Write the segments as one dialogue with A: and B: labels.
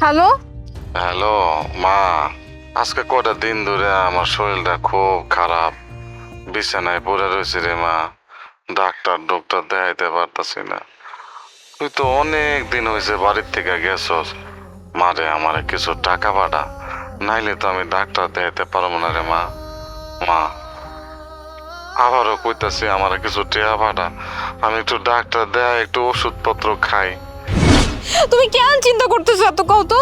A: Hello?
B: Hello, মা, আজকে কটা দিন ধরে আমার শরীরটা খুব খারাপ। বিছানায় পড়ে রয়েছে রে মা, ডাক্তার ডক্টর দেখাইতে পারতাছি না। তুই তো অনেক দিন হয়েছে বাড়ির থেকে গেছস। মারে আমারে কিছু টাকা পাঠা, নাইলে তো আমি ডাক্তার দেখাইতে পারব না রে মা। মা, আবারও কইতাছি আমার কিছু টেয়া পাঠা, আমি একটু ডাক্তার দেয় একটু ওষুধপত্র খাই।
A: তুমি কেন চিন্তা করতেছো এত কও তো?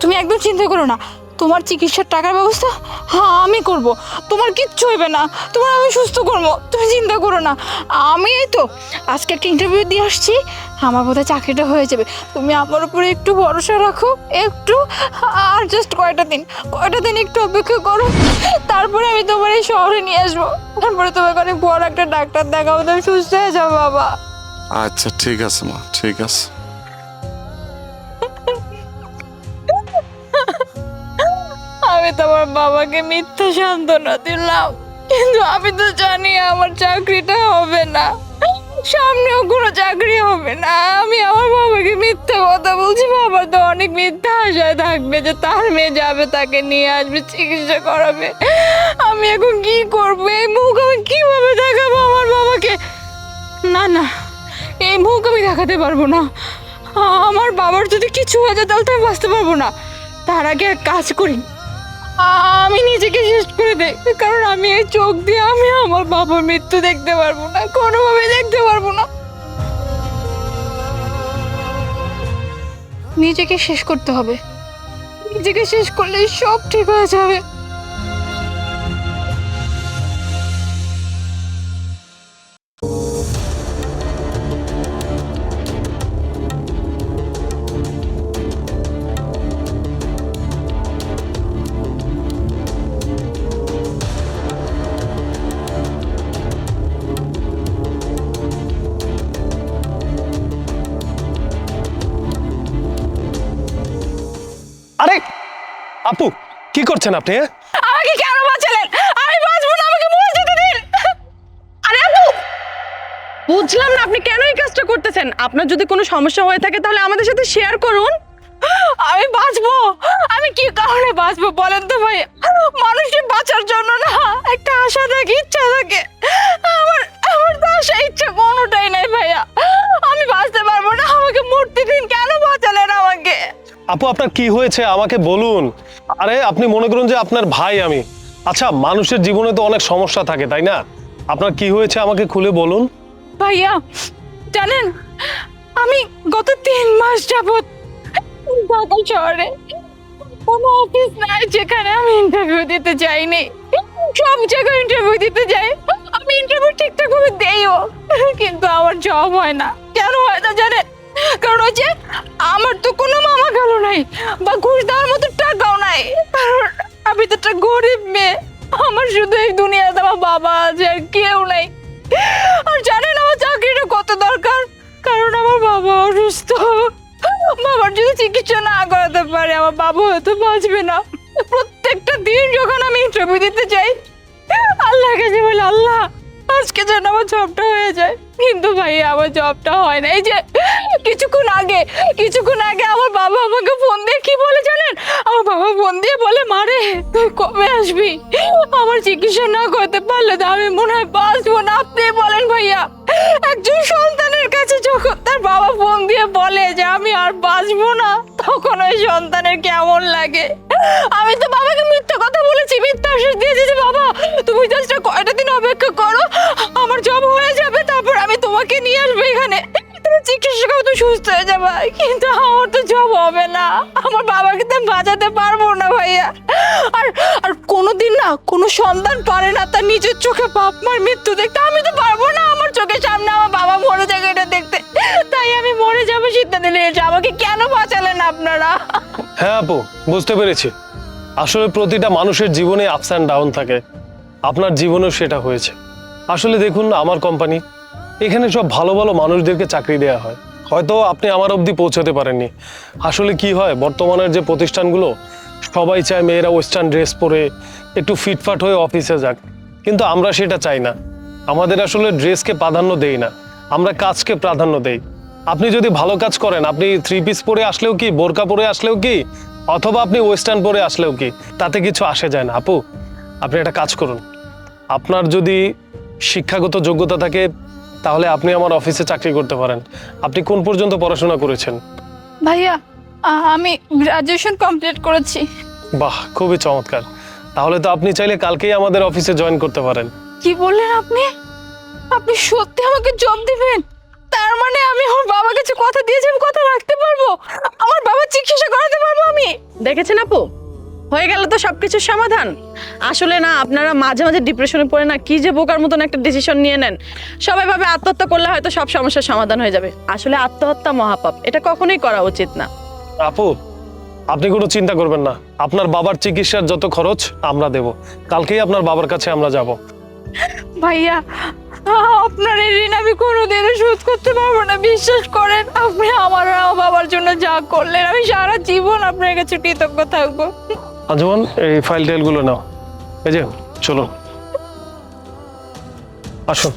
A: তুমি একদম চিন্তা করো না। তোমার চিকিৎসার টাকার ব্যবস্থা? হ্যাঁ আমি করব। তোমার কিচ্ছু হইবে না। তোমার আমি সুস্থ করব। তুমি চিন্তা করো না। আমি এই তো আজকে একটা ইন্টারভিউ দিয়ে আসছি। আমার বোধহয় চাকরিটা হয়ে যাবে। তুমি আমার উপরে একটু ভরসা রাখো। একটু, আর জাস্ট কয়টা দিন কয়টা দিন একটু অপেক্ষা করো। তারপরে আমি তোমার এই শহরে নিয়ে আসব। তারপরে তোমাকে অনেক বড় একটা ডাক্তার দেখাবো। তুমি সুস্থ হয়ে যাও, বাবা।
B: আচ্ছা ঠিক আছে মা, ঠিক আছে।
A: আমি তো আমার বাবাকে মিথ্যা সান্ত্বনা দিলাম। কিন্তু আমি তো জানি আমার চাকরিটা হবে না। সামনেও কোনো চাকরি হবে না। আমি আমার বাবাকে মিথ্যা কথা বলছি। বাবা তো অনেক মিথ্যা আশায় থাকবে যে তার মেয়ে যাবে, তাকে নিয়ে আসবে, চিকিৎসা করাবে। আমি এখন কি করব? এই মুখ আমি কীভাবে দেখাবো আমার বাবাকে? না না, এই মুখ আমি দেখাতে পারব না। আমার বাবার যদি কিছু হয়ে যায়, তাহলে তো আমি বাঁচতে পারব না। তার আগে এক কাজ করি। আমি নিজেকে শেষ করে দেই কারণ আমি এই চোখ দিয়ে আমি আমার বাবার মৃত্যু দেখতে পারব না, কোনোভাবে দেখতে পারব না। নিজেকে শেষ করতে হবে। নিজেকে শেষ করলে সব ঠিক হয়ে যাবে।
C: আপু কি করছেন আপনি হ্যাঁ?
A: আমাকে কেন বাঁচালেন? আমি বাঁচবো না আমাকে মরে যেতে দিন। আরে আপু বুঝলাম না আপনি কেন এই কাজটা করতেছেন। আপনার যদি কোনো সমস্যা হয়ে থাকে তাহলে আমাদের সাথে শেয়ার করুন। আমি বাঁচবো আমি কি কারণে বাঁচবো বলেন তো ভাই? মানুষের বাঁচার জন্য না একটা আশা থাকে ইচ্ছা থাকে। আমার আমার তো আশা ইচ্ছা কোনোটাই নাই ভাইয়া। আমি বাঁচতে পারব না আমাকে মূর্তি দিন। কেন বাঁচালেন আমাকে?
C: আপু আপনার কি হয়েছে আমাকে বলুন। আরে আপনি মনে করুন যে আপনার ভাই আমি। আচ্ছা মানুষের জীবনে তো অনেক সমস্যা থাকে, তাই না? আপনার কি হয়েছে আমাকে খুলে বলুন?
A: ভাইয়া, জানেন, আমি গত তিন মাস যাবত ঢাকা শহরে কোনো অফিস নাই যেখানে আমি ইন্টারভিউ দিতে যাইনি। সব জায়গায় ইন্টারভিউ দিতে যাই। আমি ইন্টারভিউ ঠিকঠাক ভাবে দেইও, কিন্তু আমার জব হয় না। কেন হয় না জানেন? কারণ ওই যে আমার তো কোনো মামা গেলো নাই বা ঘুষ দেওয়ার মতো টাকাও নাই। কারণ আমি তো একটা গরিব মেয়ে। আমার শুধু এই দুনিয়াতে আমার বাবা আছে আর কেউ নাই। আর জানেন আমার চাকরিটা কত দরকার? কারণ আমার বাবা অসুস্থ। বাবার যদি চিকিৎসা না করাতে পারে, আমার বাবা হয়তো বাঁচবে না। প্রত্যেকটা দিন যখন আমি ইন্টারভিউ দিতে চাই আল্লাহ কাছে বলে, আল্লাহ, আজকে যেন আমার জবটা হয়ে যায়। কিন্তু ভাই আমার জবটা হয় না। এই যে, কিছুক্ষণ আগে কিছুক্ষণ আগে আমার বাবা আমাকে ফোন দিয়ে কি বলে জানেন? আমার বাবা ফোন দিয়ে বলে, মারে, তুই কবে আসবি? আমার চিকিৎসা না করতে পারলে তো আমি মনে হয় বাঁচবো না। আপনি বলেন ভাইয়া, একজন সন্তানের কাছে যখন তার বাবা ফোন দিয়ে বলে যে, আমি আর বাঁচবো না, তখন ওই সন্তানের কেমন লাগে? আমি তো বাবাকে মিথ্যা কথা বলেছি, মিথ্যা আশ্বাস দিয়েছি যে, বাবা, তুমি জাস্ট কয়টা দিন অপেক্ষা করো আমি তোমাকে নিয়ে আসবে এখানে। তুমি চিকিৎসা তো সুস্থ হয়ে যাবে। কিন্তু আমার তো জব হবে না। আমার বাবাকে তো বাঁচাতে পারব না ভাইয়া। আর আর কোনোদিন না, কোনো সন্তান পারে না তার নিজের চোখে বাপ মার মৃত্যু দেখতে। আমি তো পারব না আমার চোখের সামনে আমার বাবা মরে যাবে এটা দেখতে। তাই আমি মরে যাব সিদ্ধান্ত নিয়েছি। আমাকে কেন বাঁচালেন আপনারা?
C: হ্যাঁ আপু, বুঝতে পেরেছি। আসলে প্রতিটা মানুষের জীবনে আপস অ্যান্ড ডাউন থাকে। আপনার জীবনেও সেটা হয়েছে। আসলে দেখুন আমার কোম্পানি এখানে সব ভালো ভালো মানুষদেরকে চাকরি দেওয়া হয়। হয়তো আপনি আমার অবধি পৌঁছাতে পারেননি। আসলে কি হয়, বর্তমানের যে প্রতিষ্ঠানগুলো, সবাই চায় মেয়েরা ওয়েস্টার্ন ড্রেস পরে একটু ফিটফাট হয়ে অফিসে যাক। কিন্তু আমরা সেটা চাই না। আমাদের আসলে ড্রেসকে প্রাধান্য দেই না। আমরা কাজকে প্রাধান্য দেই। আপনি যদি ভালো কাজ করেন, আপনি থ্রি পিস পরে আসলেও কি, বোরকা পরে আসলেও কি, অথবা আপনি ওয়েস্টার্ন পরে আসলেও কি, তাতে কিছু আসে যায় না। আপু, আপনি একটা কাজ করুন। আপনার যদি শিক্ষাগত যোগ্যতা থাকে তাহলে আপনি আমার অফিসে চাকরি করতে পারেন। আপনি কোন পর্যন্ত পড়াশোনা করেছেন?
A: ভাইয়া আমি গ্রাজুয়েশন কমপ্লিট করেছি।
C: বাহ খুবই চমৎকার। তাহলে তো আপনি চাইলে কালকেই আমাদের অফিসে জয়েন করতে পারেন।
A: কি বললেন আপনি? আপনি সত্যি আমাকে জব দিবেন? তার মানে আমি আমার বাবার কাছে কথা দিয়েছি আমি কথা রাখতে পারব? আমার বাবার চিকিৎসা করাতে পারব আমি?
D: দেখেছেন আপু? হয়ে গেল তো সবকিছুর সমাধান। আসলে না আপনারা মাঝে মাঝে ডিপ্রেশনে পড়ে না কি যে বোকার মতন একটা ডিসিশন নিয়ে নেন। সবাই ভাবে আত্মহত্যা করলে হয়তো সব সমস্যার সমাধান হয়ে যাবে। আসলে আত্মহত্যা মহাপাপ এটা কখনোই করা উচিত না।
C: আপু আপনি কোনো চিন্তা করবেন না। আপনার বাবার চিকিৎসার যত খরচ আমরা দেব। কালকেই আপনার বাবার কাছে আমরা যাব।
A: ভাইয়া আপনার এই ঋণ আমি কোনোদিনও শোধ করতে পারব না। বিশ্বাস করেন আপনি আমার বাবার জন্য যা করলেন আমি সারা জীবন আপনার কাছে কৃতজ্ঞ থাকব।
C: আজমান এই ফাইল টাইলগুলো নাও। এই যে চলুন। আসুন।